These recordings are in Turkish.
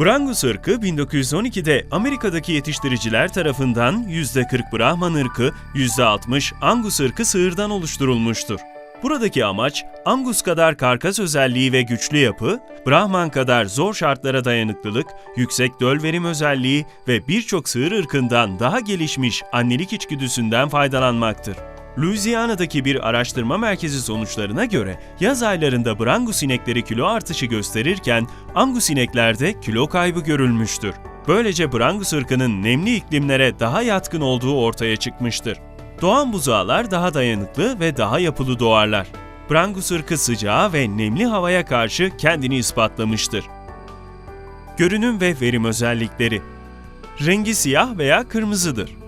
Brangus ırkı 1912'de Amerika'daki yetiştiriciler tarafından %40 Brahman ırkı, %60 Angus ırkı sığırdan oluşturulmuştur. Buradaki amaç Angus kadar karkas özelliği ve güçlü yapı, Brahman kadar zor şartlara dayanıklılık, yüksek döl verim özelliği ve birçok sığır ırkından daha gelişmiş annelik içgüdüsünden faydalanmaktır. Louisiana'daki bir araştırma merkezi sonuçlarına göre yaz aylarında Brangus inekleri kilo artışı gösterirken Angus ineklerde kilo kaybı görülmüştür. Böylece Brangus ırkının nemli iklimlere daha yatkın olduğu ortaya çıkmıştır. Doğan buzağlar daha dayanıklı ve daha yapılı doğarlar. Brangus ırkı sıcağa ve nemli havaya karşı kendini ispatlamıştır. Görünüm ve verim özellikleri Rengi siyah veya kırmızıdır.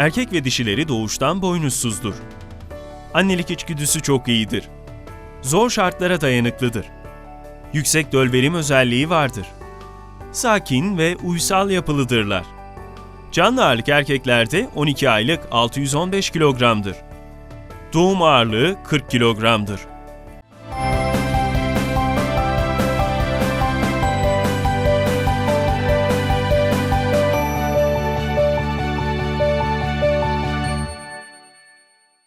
Erkek ve dişileri doğuştan boynuzsuzdur. Annelik içgüdüsü çok iyidir. Zor şartlara dayanıklıdır. Yüksek dölverim özelliği vardır. Sakin ve uysal yapılıdırlar. Canlı ağırlık erkeklerde 12 aylık 615 kilogramdır. Doğum ağırlığı 40 kilogramdır.